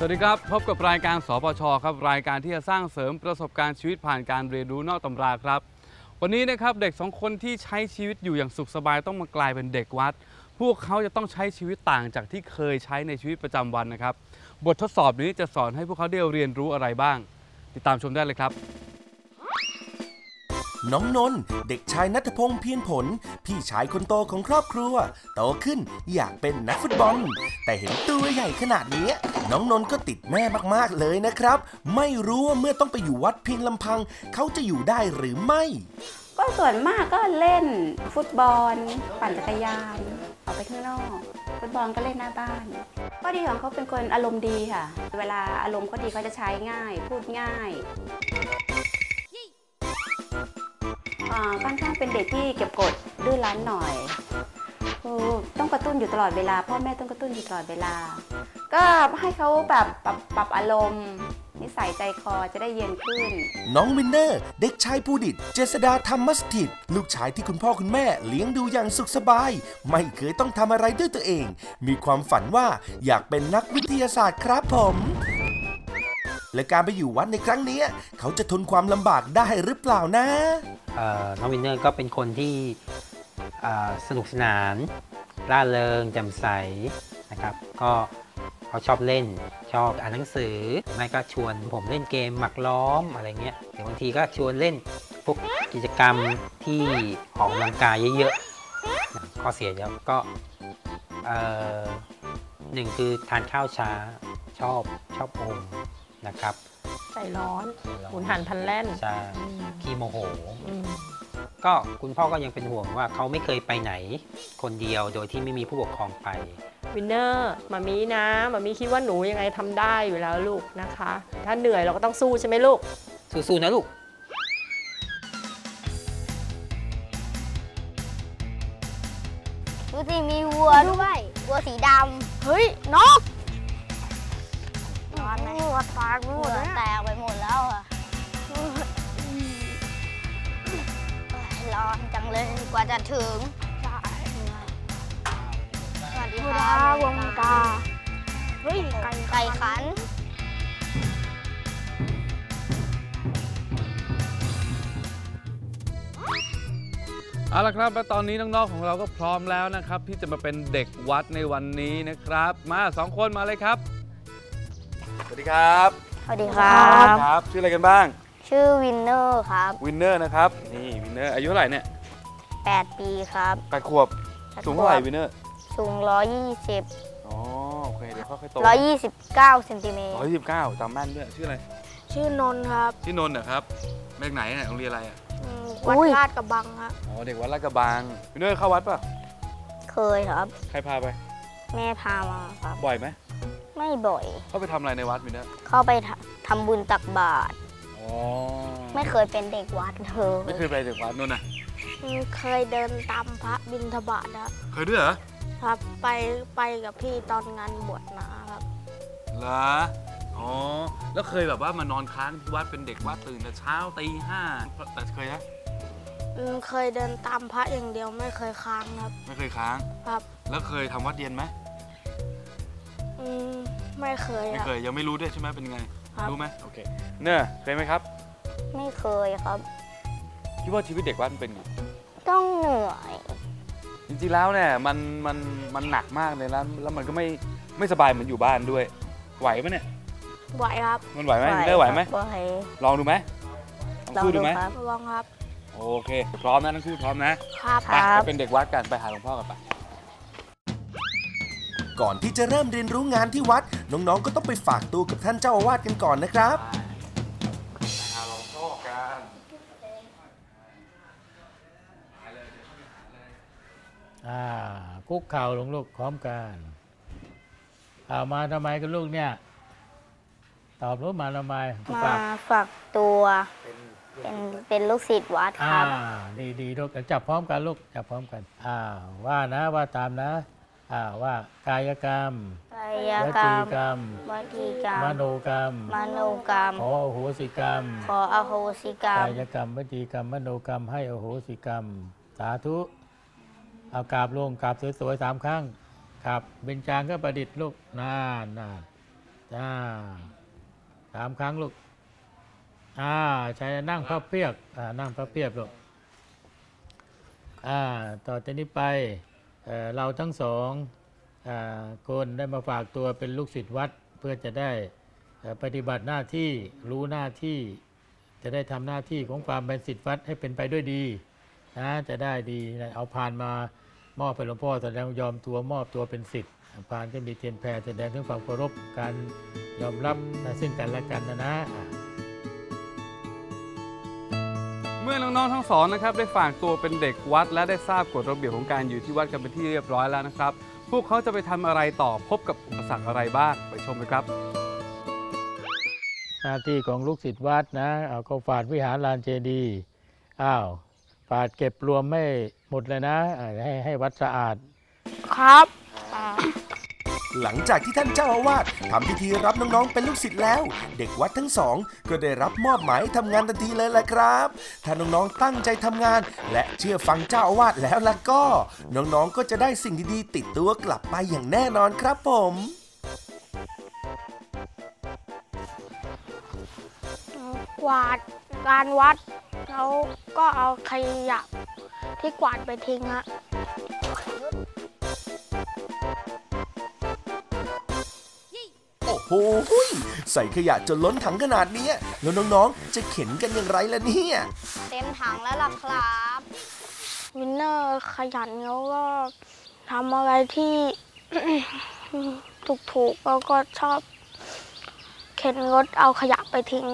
สวัสดีครับ พบกับรายการสปชครับรายการที่จะสร้างเสริมประสบการณ์ชีวิตผ่านการเรียนรู้นอกตำราครับ วันนี้นะครับเด็กสองคนที่ใช้ชีวิตอยู่อย่างสุขสบายต้องมากลายเป็นเด็กวัด พวกเขาจะต้องใช้ชีวิตต่างจากที่เคยใช้ในชีวิตประจำวันนะครับ บททดสอบนี้จะสอนให้พวกเขาได้เรียนรู้อะไรบ้าง ติดตามชมได้เลยครับ น้องนนท์เด็กชายนัทพงษ์เพียรผล พี่ชายคนโตของครอบครัว โตขึ้นอยากเป็นนักฟุตบอล แต่เห็นตัวใหญ่ขนาดนี้น้องนนท์ก็ติดแม่มากๆเลยนะครับ ไม่รู้ว่าเมื่อต้องไปอยู่วัดเพียงลำพัง เขาจะอยู่ได้หรือไม่ ก็ส่วนมากก็เล่นฟุตบอล ปั่นจักรยานออกไปข้างนอกฟุตบอลก็เล่นหน้าบ้านข้อดีของเขาเป็นคนอารมณ์ดีค่ะ เวลาอารมณ์เขาดีเขาจะใช้ง่าย พูดง่าย ค่อนข้างเป็นเด็กที่เก็บกดดื้อรั้นหน่อยอต้องกระตุ้นอยู่ตลอดเวลาพ่อแม่ต้องกระตุ้นอยู่ตลอดเวลา ก็ให้เขาแบบปรับปรับอารมณ์ นิสัยใจคอจะได้เย็นขึ้น น้องวินเนอร์ เด็กชายภูดิตเจษดาธรรมสถิต ลูกชายที่คุณพ่อคุณแม่เลี้ยงดูอย่างสุขสบาย ไม่เคยต้องทำอะไรด้วยตัวเอง มีความฝันว่าอยากเป็นนักวิทยาศาสตร์ครับผม และการไปอยู่วัดในครั้งนี้ เขาจะทนความลำบากได้หรือเปล่านะน้องวินเนอร์ก็เป็นคนที่สนุกสนาน ร่าเริงแจ่มใสนะครับ ก็เขาชอบเล่นชอบอ่านหนังสือไม่ก็ชวนผมเล่นเกมหมักล้อมอะไรเงี้ยหรือบางทีก็ชวนเล่นพวกกิจกรรมที่ออกกำลังกายเยอะๆข้อเสียเยอะก็หนึ่งคือทานข้าวช้าชอบชอบอม นะครับ ใจร้อนหมุนหันพลันแล่นใช่อืมขี้โมโหอืมก็คุณพ่อก็ยังเป็นห่วงว่าเขาไม่เคยไปไหน คนเดียวโดยที่ไม่มีผู้ปกครองไปวินเนอร์มามีนะมามีคิดว่าหนูยังไงทำได้อยู่แล้วลูกนะคะ ถ้าเหนื่อยเราก็ต้องสู้ใช่ไหมลูก สู้ๆนะลูกดูสิมีวัวด้วยวัวสีดเฮ้ยนกำร้อน ไหมวัวตายวัวแตกไปหมดแล้วอะร้อนจังเลยกว่าจะถึงสวัสดีค่ะวงตาเฮ้ยไก่ไก่ขันเอาละครับและตอนนี้น้องๆของเราก็พร้อมแล้วนะครับ ที่จะมาเป็นเด็กวัดในวันนี้นะครับ มาสองคนมาเลยครับสวัส ดีครับ สวัสดีครับ ครับ ชื่ออะไรกันบ้าง ชื่อวินเนอร์ครับ วินเนอร์นะครับ นี่วินเนอร์อายุเท่าไหร่เนี่ย8 ปีครับแปดขวบ สูงเท่าไหร่วินเนอร์ สูง 120อ๋อโอเคเดี๋ยวค่อยๆโต129เซนติเมตรร้อยสิบเก้าจำแม่นด้วย ชื่ออะไร ชื่อนนท์ครับ ชื่อนนท์เหรอครับเลขไหนเนี่ยโรงเรียนอะไรอะอืมวัดอุ้ยลาดกระบังครับอ๋อเด็กวัดลาดกระบังวินเนอร์เข้าวัดป่ะ เคยครับ ใครพาไป แม่พามาครับ บ่อยไหม ไม่บ่อย เข้าไปทำอะไรในวัดวินเนอร์เข้าไปทำทำบุญตักบาตรอ๋อไม่เคยเป็นเด็กวัดเลยไม่เคยไปเด็กวัดนู่นน่ะอืมเคยเดินตามพระบิณฑบาตครับเคยด้วยเหรอครับไปไปกับพี่ตอนงานบวชนาครับ เหรออ๋อแล้วเคยแบบว่ามานอนค้างที่วัดเป็นเด็กวัดตื่นแต่เช้าตีห้าแต่เคยนะอืมเคยเดินตามพระอย่างเดียวไม่เคยค้างครับ ไม่เคยค้าง ครับ แล้วเคยทำวัดเย็นไหม อืมไม่เคยไม่ครับเคยยังไม่รู้ด้วยใช่ไหมเป็นไง ครับ รู้ไหมโอเคเนอะเคยไหมครับ ไม่เคยครับ คิดว่าชีวิตเด็กวัดมันเป็นไงต้องเหนื่อยจริงๆแล้วเนี่ยมันมันมันหนักมากเลยแล้วแล้วมันก็ไม่ไม่สบายเหมือนอยู่บ้านด้วย ไหวไหมเนี่ยไหวครับมันไหวไหมวินเนอร์ไหวไหมไหวลองดูไหมลองลองสู้ดูดูไหมครับลองครับ โอเคพร้อมนะทั้งคู่พร้อมนะครับ ไปครับไปเป็นเด็กวัดกันไปหาหลวงพ่อกันไป ก่อนที่จะเริ่มเรียนรู้งานที่วัด น้องๆ ก็ต้องไปฝากตัวกับท่านเจ้าอาวาสกันก่อนนะครับหาหลวงพ่อกันอ่าคุกเข่าลงลูกพร้อมกันเอามาทำไมกันลูกเนี่ย ตอบรู้มาทำไมมาฝากฝากตัวเป็นเป็นลูกศิษย์วัดคอ่ารับดีดีลูกจับพร้อมกันลูกจับพร้อมกัน อ่า ว่านะว่าตามนะ อ่าว่ากายกรรมกายวกรจีรมกรรมวจีกรรม มโนกรรม มโนกรรม ขออโหสิกรรม ขออโหสิกรรม กายกรรมวจีกรรม มโนกรรม ให้อโหสิกรรม สาธุเอากราบลงกราบสวยๆสามครั้งครับเบญจางก็ประดิษฐ์ลูกนานนานอ่าสามครั้งลูกอ่าใช้นั่งพับเพียบอ่านั่งพับเพียบลูกอ่าต่อจากนี้ไป เราทั้งสองอคนได้มาฝากตัวเป็นลูกศิษย์วัดเพื่อจะได้ปฏิบัติหน้าที่รู้หน้าที่จะได้ทำหน้าที่ของความเป็นศิษย์วัดให้เป็นไปด้วยดีนะจะได้ดีเอาพานมามอบให้หลวงพ่อแสดงยอมตัวมอบตัวเป็นศิษย์พานก็มีเทียนแพรแสดงถึงความเคารพการยอมรับซึ่งกันและกันนะนะ มื่อน้องๆทั้งสองนะครับได้ฝากตัวเป็นเด็กวัด และได้ทราบกฎระเบียบของการอยู่ที่วัดกันเป็นที่เรียบร้อยแล้วนะครับ พวกเขาจะไปทำอะไรต่อพบกับอุปสรรคอะไรบ้างไปชมกันครับ หน้าที่ของลูกศิษย์วัดนะเอาก็ฝาดวิหารลานเจดีย์อ้าวฝาดเก็บรวมไม่หมดเลยนะอ่าให้ให้วัดสะอาดครับอ่า หลังจากที่ท่านเจ้าอาวาสทำพิธีรับน้องๆเป็นลูกศิษย์แล้ว เด็กวัดทั้งสอง ก็ได้รับมอบหมายทำงานทันทีเลยแหละครับ ถ้าน้องๆตั้งใจทำงาน และเชื่อฟังเจ้าอาวาสแล้วล่ะก็ น้องๆก็จะได้สิ่งดีๆติดตัวกลับไปอย่างแน่นอนครับผมกวาดการวัด แล้วก็เอาขยะที่กวาดไปทิ้งฮะ โอ้โหใส่ขยะจนล้นถังขนาดเนี้ยแล้วน้องๆ จะเข็นกันอย่างไรล่ะเนี่ย เต็มถังแล้วล่ะครับ วินเนอร์ขยันแล้วก็ทำอะไรที่ถูกๆแล้วก็ชอบ เข็นรถเอาขยะไปทิ้ง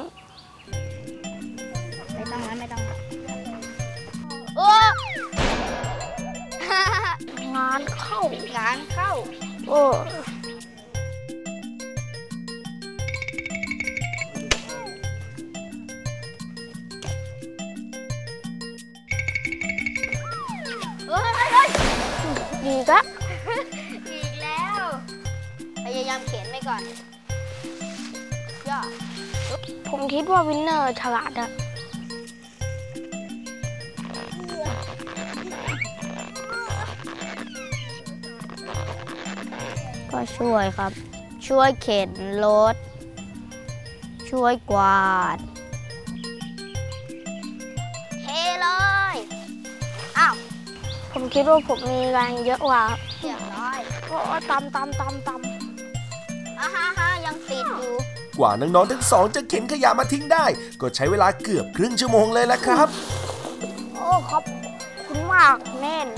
ไม่ต้องนะไม่ต้องนะโอ้งานเข้างานเข้าเอ ดีกะอีกแล้ว พยายามเขียนไปก่อน ย่อ ผมคิดว่าวินเนอร์ฉลาดอะก็ช่วยครับ ช่วยเข็นรถ ช่วยกวาด คิดว่าผมมีแรงเยอะกว่าครับเรียบร้อยโอ้ตำตำตำตอ่าฮ่าฮ่ายังติดอยู่ กว่าน้องๆทั้งสองจะเข็นขยะมาทิ้งได้ ก็ใช้เวลาเกือบครึ่งชั่วโมงเลยละครับำโอ้ครับคุณมากแน่น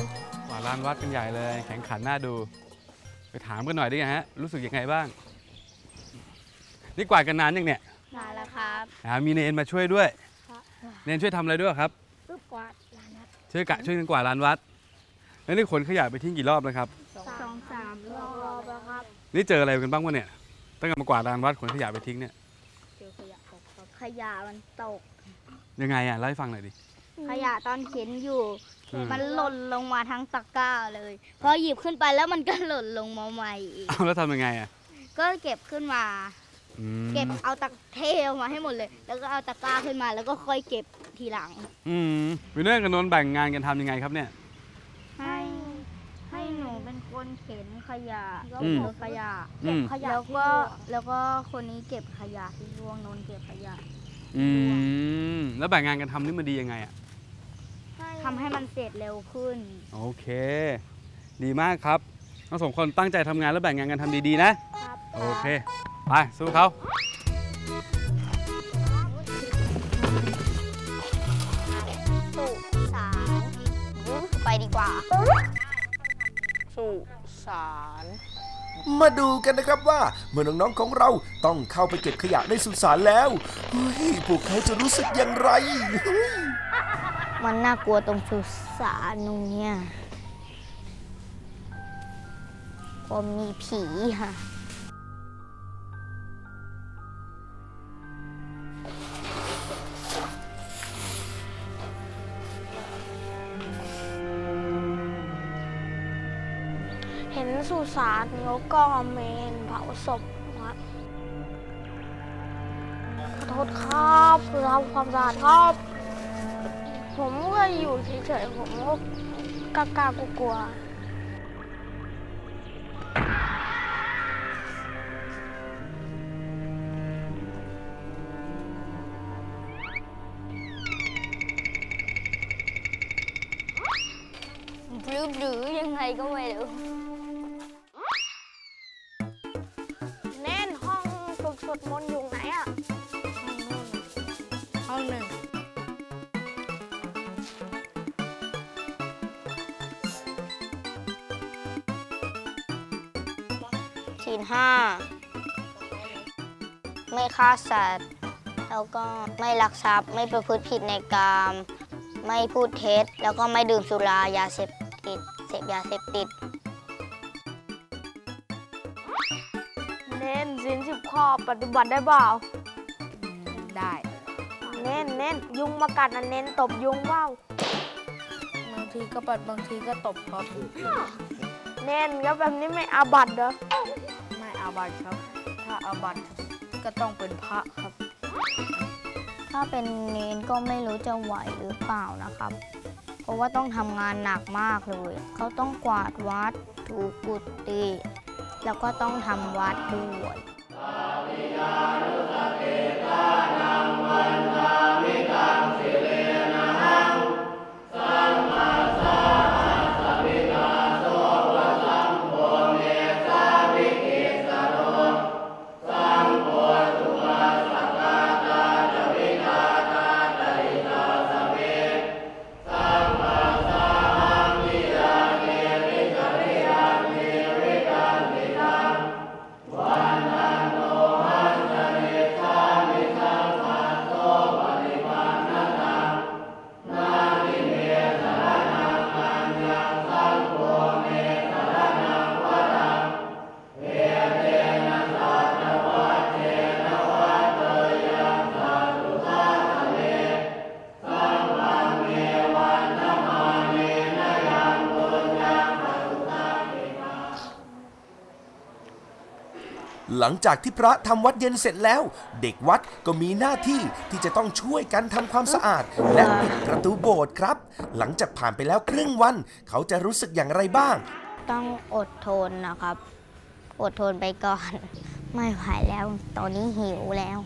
กว่าดลานวัดเป็นใหญ่เลย แข่งขันน่าดู ไปถามกันหน่อยได้ไงฮะ รู้สึกยังไงบ้าง นี่กวาดกันนานยังเนี่ยมาแล้วครับอ่ามีเนนมาช่วยด้วย เนนช่วยทำอะไรด้วยครับปึ๊บกวาดลานนัดช่วยกะช่วยกันกวาดลานวัด แล้วนี่ขนขยะไปทิ้งกี่รอบแล้วครับ สองสามรอบรอบแล้วครับ นี่เจออะไรกันบ้างวะเนี่ย ตั้งแต่มากวาดลานวัดขนขยะไปทิ้งเนี่ยขยะมันตก ยังไงอะเล่าให้ฟังหน่อยดิ ขยะตอนเข็นอยู่ อืม มันหล่นลงมาทั้งตะกร้าเลย พอหยิบขึ้นไปแล้วมันก็หล่นลงมาใหม่อีก เอาแล้วทำยังไงอะก็เก็บขึ้นมา อืมเก็บเอาตะเทออกมาให้หมดเลย แล้วก็เอาตะกร้าขึ้นมา แล้วก็ค่อยเก็บทีหลัง อืมวินเนอร์กับนนท์แบ่งงานกันทำยังไงครับเนี่ย ให้ให้หนู เป็นคนเข็นขยะอืมเก็บขยะ อืมแล้วก็แล้วก็คนนี้เก็บขยะที่ร่วงนนท์เก็บขยะอืม แล้วแบ่งงานกันทำนี่มันดียังไงอะ ทำให้มันเสร็จเร็วขึ้น โอเค ดีมากครับทั้งสองคนตั้งใจทำงานแล้วแบ่งงานกันทำดีๆนะ โอเค ไป สู้เขา สุสานไปดีกว่าสุ สานมาดูกันนะครับว่าเมื่อน้องๆของเราต้องเข้าไปเก็บขยะในสุสานแล้วเฮ้ยพวกเขาจะรู้สึกอย่างไร มันน่ากลัวตรงสุสานตรงเนี้ยกลัวมีผีค่ะ สารแล้วก็เมนเผาศพนะขอโทษครับเทำความสะอาดครับ ผมก็อยู่เฉยๆผมก็กล้ากลัวกลัวหรืบหรืยังไงก็ไม่รู้ มนต์อยู่ไหนอะห้องหนึ่งศีลห้า ไม่ฆ่าสัตว์ แล้วก็ไม่ลักทรัพย์ ไม่ประพฤติผิดในกาม ไม่พูดเท็จ แล้วก็ไม่ดื่มสุรายาเสพติด เสพยาเสพติด ข้อปฏิบัติได้เปล่าได้ เน้นเน้นยุงมากัดนะเน้นตบยุงเปล่าบางทีก็ปัดบางทีก็ตบครับเน้นก็แบบนี้ไม่อาบัตเหรอไม่อาบัตครับ ถ้าอาบัตก็ต้องเป็นพระครับ ถ้าเป็นเนนก็ไม่รู้จะไหวหรือเปล่านะครับ เพราะว่าต้องทำงานหนักมากเลย เขาต้องกวาดวัดถูกุฏิแล้วก็ต้องทำวัดด้วย Sanus Atitanam Vanda ลังจากที่พระทำวัดเย็นเสร็จแล้ว เด็กวัดก็มีหน้าที่ที่จะต้องช่วยกันทำความสะอาด และปิดประตูโบสถ์ครับ หลังจากผ่านไปแล้วครึ่งวัน เขาจะรู้สึกอย่างไรบ้าง ต้องอดทนนะครับ อดทนไปก่อน ไม่ไหวแล้ว ตอนนี้หิวแล้ว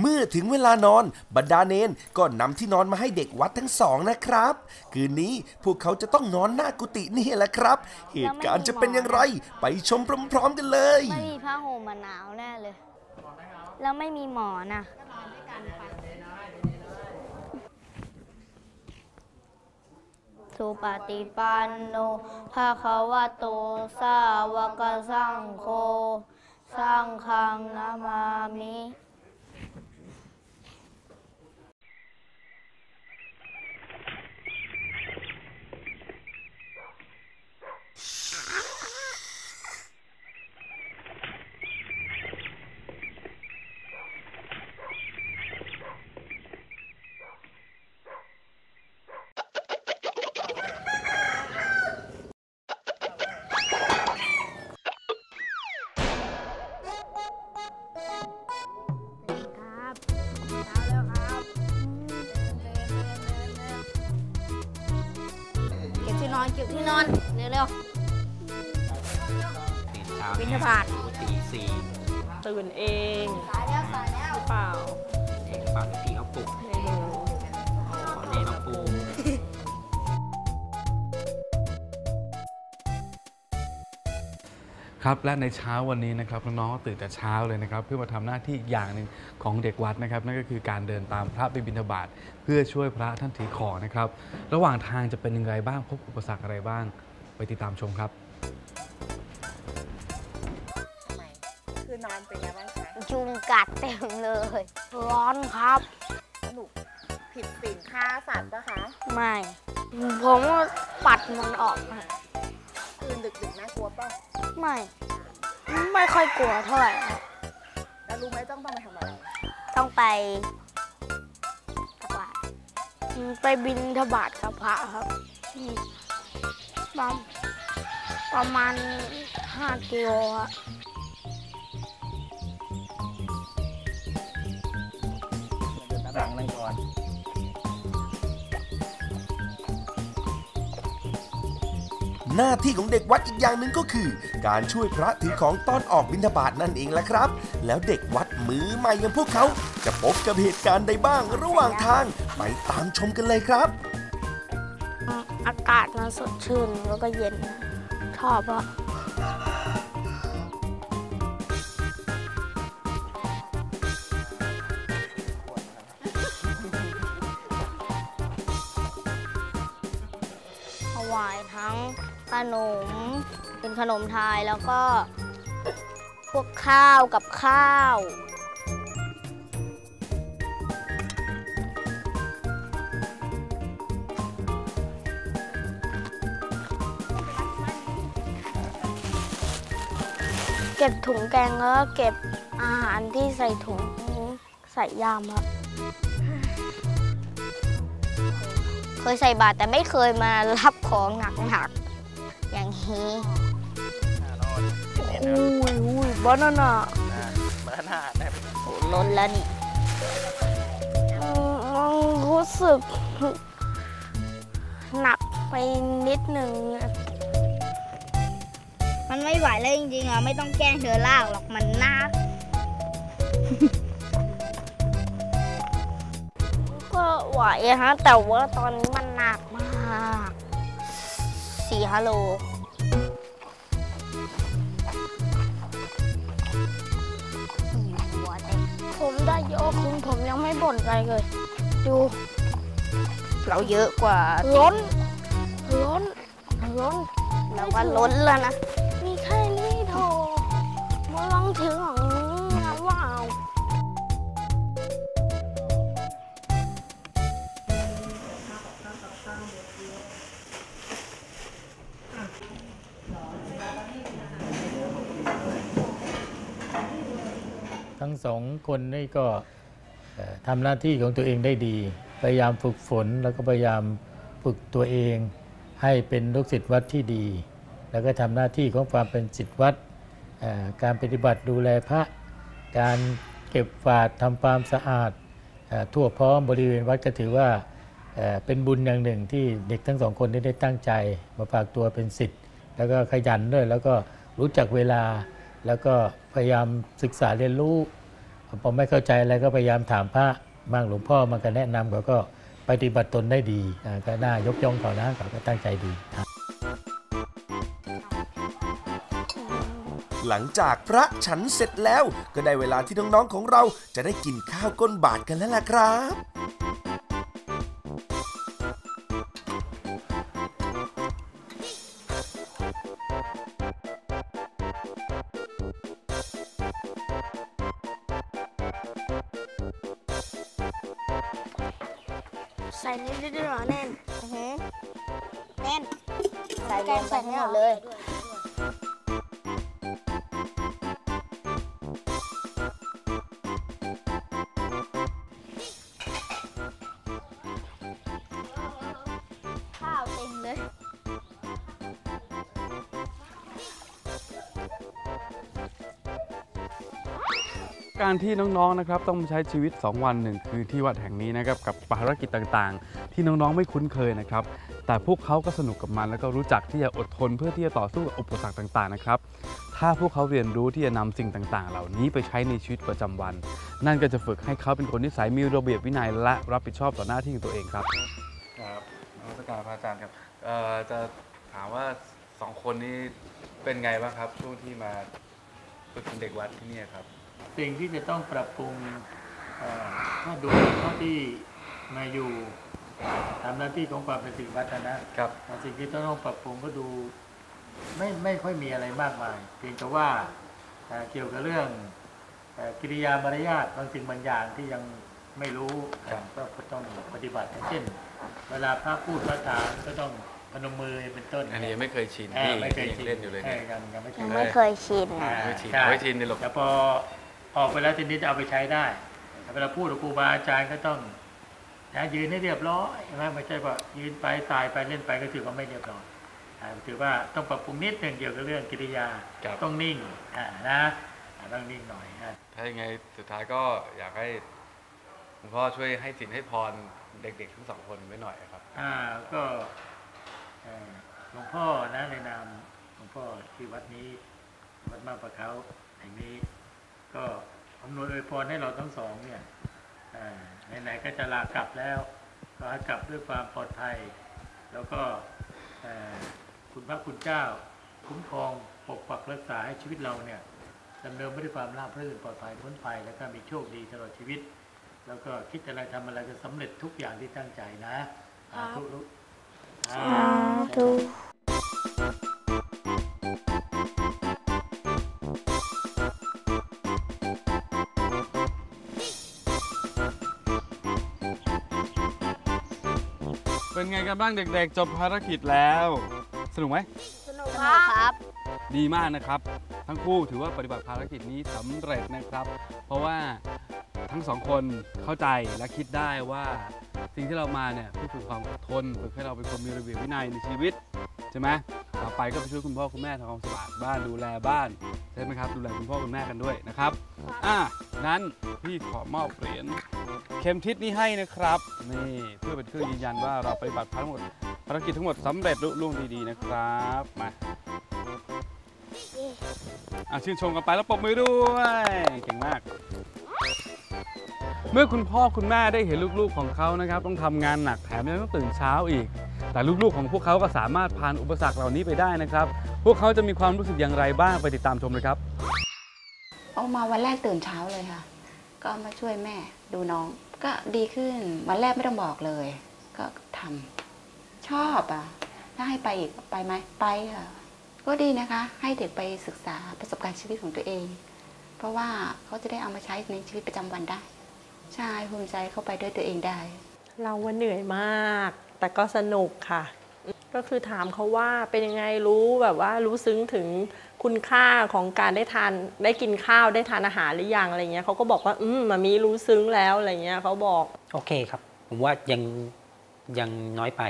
เมื่อถึงเวลานอนบรรดาเนนก็นำที่นอนมาให้เด็กวัดทั้งสองนะครับ คืนนี้พวกเขาจะต้องนอนหน้ากุฏินี่แหละครับ เหตุการณ์จะเป็นอย่างไร ไปชมพร้อมๆกันเลยไม่มีผ้าห่มมาหนาวแน่เลย แล้วไม่มีหมอนอะสุปฏิปันโนภาคะวะโตสาวกสังโฆ สังฆังนามามิ ครับและในเช้าวันนี้นะครับน้องๆก็ตื่นแต่เช้าเลยนะครับ เพื่อมาทำหน้าที่อีกอย่างหนึ่งของเด็กวัดนะครับ นั่นก็คือการเดินตามพระไปบิณฑบาตเพื่อช่วยพระท่านถือของนะครับ ระหว่างทางจะเป็นยังไงบ้างพบอุปสรรคอะไรบ้าง ไปติดตามชมครับคือนอนเป็นไงบ้างคะยุงกัดเต็มเลย ร้อนครับหนูผิดศีลฆ่าสัตว์ปะคะ ไม่ ผมก็ปัดมันออกนะคื นดึกๆน่ากลัวป่ะไม่ ไม่ค่อยกลัวเท่าไหร่ครับแล้วรู้ไหมต้องต้องไปทำอะไรต้องไปตะวาดไปบินทบาทกับพระครับอืมประประมาณ5กิโลครับหลังนั่งก่อน หน้าที่ของเด็กวัดอีกอย่างหนึ่งก็คือ การช่วยพระถือของตอนออกบิณฑบาตนั่นเองแหละครับ แล้วเด็กวัดมือใหม่อย่างพวกเขา จะพบกับเหตุการณ์ใดบ้างระหว่างทางไปตามชมกันเลยครับ อากาศมันสดชื่นแล้วก็เย็นชอบอะถวาย ขนม เป็นขนมไทยแล้วก็พวกข้าวกับข้าว เก็บถุงแกงแล้วก็เก็บอาหารที่ใส่ถุงใส่ยามครับ เคยใส่บาตรแต่ไม่เคยมารับของหนัก ๆอย่างนี้อุ้ยอุ้ยบานาน่าโหล้นแล้วนี่อืมรู้สึก หนักไปนิดหนึ่งมันไม่ไหวแล้วจริงๆอะไม่ต้องแกล้งเธอลากหรอกมันนักก็ไหวอะฮะ แต่ว่าตอนนี้มันหนักมากสี่ฮัลโหล ไม่บ่นอะไรเลย ดู เราเยอะกว่าล้น ล้น ล้นเราว่าล้นแล้วนะ มีแค่นี้โถมาลองถึงของนี้นะว้าวทั้งสองคนนี่ก็เอ่อ ทำหน้าที่ของตัวเองได้ดี พยายามฝึกฝนแล้วก็พยายามฝึกตัวเอง ให้เป็นลูกศิษย์วัดที่ดี แล้วก็ทำหน้าที่ของความเป็นศิษย์วัดการปฏิบัติดูแลพระ การเก็บฝาดทำความสะอาดอทั่วพร้อมบริเวณวัดก็ถือว่าเป็นบุญอย่างหนึ่งที่เด็กทั้งสองคนได้ได้ตั้งใจมาฝากตัวเป็นศิษย์แล้วก็ขยันด้วย แล้วก็รู้จักเวลา แล้วก็พยายามศึกษาเรียนรู้ พอไม่เข้าใจอะไรก็พยายามถามพระบ้างหลวงพ่อมันก็แนะนำเขาก็ปฏิบัติตนได้ดีก็น่ายกย่องเขานะเขาก็ตั้งใจดี หลังจากพระฉันเสร็จแล้ว ก็ได้เวลาที่น้องๆของเราจะได้กินข้าวก้นบาทกันแล้วล่ะครับ การที่น้องๆนะครับต้องใช้ชีวิต 2 วันหนึ่งคือที่วัดแห่งนี้นะครับกับภารกิจต่างๆ ที่น้องๆไม่คุ้นเคยนะครับแต่พวกเขาก็สนุกกับมัน แล้วก็รู้จักที่จะอดทนเพื่อที่จะต่อสู้กับอุปสรรคต่างๆนะครับถ้าพวกเขาเรียนรู้ที่จะนำสิ่งต่างๆ เหล่านี้ไปใช้ในชีวิตประจำวัน นั่นก็จะฝึกให้เขาเป็นคนที่สายมีระเบียบวินัยและรับผิดชอบต่อหน้าที่ของตัวเองครับครับนมัสการพระอาจารย์ครับจะถามว่าสองคนนี้เป็นไงบ้างครับช่วงที่มาฝึกเป็นเด็กวัดที่นี่ครับ สิ่งที่จะต้องปรับปรุงเอ่อถ้าดูเท่าที่มาอยู่ทำหน้าที่ของความเป็นศิษย์วัดนะครับสิ่งที่ต้องปรับปรุงก็ดูไม่ไม่ค่อยมีอะไรมากมาย เพียงแต่ว่าเอ่อเกี่ยวกับเรื่องเอ่อกิริยามารยาทบางสิ่งบางอย่างที่ยังไม่รู้ครับก็ก็ต้องปฏิบัติอย่างเช่น เวลาพระพูดพระถามก็ต้องพนมมือเป็นต้น อันนี้ยังไม่เคยชินอ่านี่ไม่เคยยังชินเล่นอยู่เลยเนี่ยยังยังไม่เคยัยงไม่เคยชินอ่านะไม่ชินใช่ไม่ชินนี่หรอกแต่พอ ออกไปแล้วทีนี้จะเอาไปใช้ได้แต่เวลาพูดกับครูบาอาจารย์ก็ต้องนะยืนให้เรียบร้อยใช่ไหมไม่ใช่ว่ายืนไปตายไปเล่นไปก็ถือว่าไม่เรียบร้อยอ่าถือว่าต้องปรับปรุงนิดหนึ่งเกี่ยวกับเรื่องกิริยาครับต้องนิ่งอ่านะอ่าต้องนิ่งหน่อยนะถ้ายังไงสุดท้ายก็อยากให้หลวงพ่อช่วยให้สินให้พรเด็กๆทั้งสองคนไว้หน่อยครับ อ่าก็เอ่อหลวงพ่อนะในนามหลวงพ่อที่วัดนี้วัดมาประเขาแห่งนี้ ก็อำนวยอวยพรให้เราทั้งสองเนี่ยไหนๆก็จะลากลับแล้วก็ให้กลับด้วยความปลอดภัย แล้วก็คุณพระคุณเจ้า คุ้มครองปกปักรักษาให้ชีวิตเราเนี่ยดำเนินไปด้วยความราบรื่นปลอดภัยพ้นภัยแล้วก็มีโชคดีตลอดชีวิต แล้วก็คิดอะไรทำอะไรจะสำเร็จทุกอย่างที่ตั้งใจนะสาธุลูกอ่าธุ เป็นไงกันบ้างเด็กๆ จบภารกิจแล้ว สนุกไหมสนุกครับ ดีมากนะครับ ทั้งคู่ถือว่าปฏิบัติภารกิจนี้สำเร็จนะครับ เพราะว่าทั้งสองคนเข้าใจและคิดได้ว่า สิ่งที่เรามาเนี่ยเพื่อฝึกความอดทนฝึกให้เราเป็นคนมีระเบียบวินัยในชีวิตใช่ไหม ต่อไปก็ไปช่วยคุณพ่อคุณแม่ทำความสะอาดบ้านดูแลบ้านใช่ไหมครับ ดูแลคุณพ่อคุณแม่กันด้วยนะครับ อะนั้นพี่ขอมอบเหรียญเข็มทิศนี้ให้นะครับนี่เพื่อเป็นเครื่องยืนยันว่าเราปฏิบัติภารกิจภารกิจทั้งหมดสำเร็จลุล่วงดีๆนะครับมาอะชื่นชมกันไปแล้วปรบมือด้วยเก่งมาก เมื่อคุณพ่อคุณแม่ได้เห็นลูกๆของเขานะครับ ต้องทำงานหนักแถมยังต้องตื่นเช้าอีก แต่ลูกๆของพวกเขาก็สามารถผ่านอุปสรรคเหล่านี้ไปได้นะครับ พวกเขาจะมีความรู้สึกอย่างไรบ้างไปติดตามชมเลยครับเอามาวันแรกตื่นเช้าเลยค่ะ ก็มาช่วยแม่ดูน้อง ก็ดีขึ้นวันแรกไม่ต้องบอกเลย ก็ทำชอบอะ ถ้าให้ไปอีกไปไหมไปค่ะ ก็ดีนะคะ ให้เด็กไปศึกษาประสบการณ์ชีวิตของตัวเอง เพราะว่าเขาจะได้เอามาใช้ในชีวิตประจำวันได้ ใช่ภูมิใจเข้าไปด้วยตัวเองได้ เราว่าเหนื่อยมาก แต่ก็สนุกค่ะ ก็คือถามเขาว่าเป็นยังไงรู้แบบว่ารู้ซึ้งถึงคุณค่าของการได้ทานได้กินข้าวได้ทานอาหารหรือยังอะไรเงี้ยเขาก็บอกว่าอืมมามีรู้ซึ้งแล้วอะไรเงี้ยเขาบอกโอเคครับ ผมว่ายังยังน้อยไป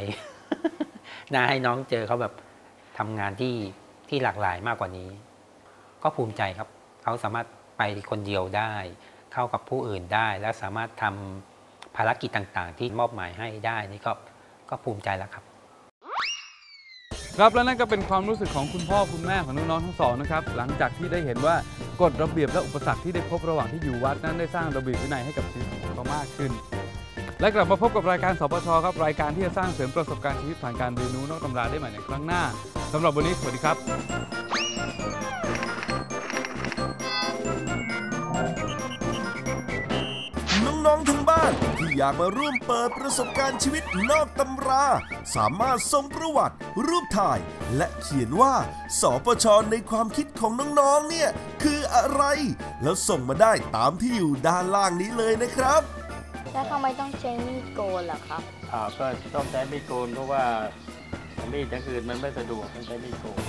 น่าให้น้องเจอเขาแบบทำงานที่ที่หลากหลายมากกว่านี้ ก็ภูมิใจครับ เขาสามารถไปคนเดียวได้ เข้ากับผู้อื่นได้ และสามารถทำภารกิจต่างๆ ที่มอบหมายให้ได้นี่ก็ ก็ภูมิใจแล้วครับ ครับและนั่นก็เป็นความรู้สึกของคุณพ่อคุณแม่ของน้องๆทั้งสองนะครับหลังจากที่ได้เห็นว่ากฎระเบียบและอุปสรรคที่ได้พบระหว่างที่อยู่วัดนั้นได้สร้างระเบียบวินัยให้กับชีวิตของเขามากขึ้น และกลับมาพบกับรายการสปชครับรายการที่จะสร้างเสริมประสบการณ์ชีวิตผ่านการเรียนรู้นอกตำราได้ใหม่ในครั้งหน้าสำหรับวันนี้สวัสดีครับ น้องๆทั้งบ้าน ที่อยากมาร่วมเปิดประสบการณ์ชีวิตนอกตำรา สามารถส่งประวัติ รูปถ่าย และเขียนว่า สปชในความคิดของน้องๆเนี่ยคืออะไร แล้วส่งมาได้ตามที่อยู่ด้านล่างนี้เลยนะครับแล้วทำไมต้องใช้มีดโกนล่ะครับอ่าก็ต้องใช้มีดโกนเพราะว่ามีดอย่างอื่นมันไม่สะดวกต้องใช้มีดโกน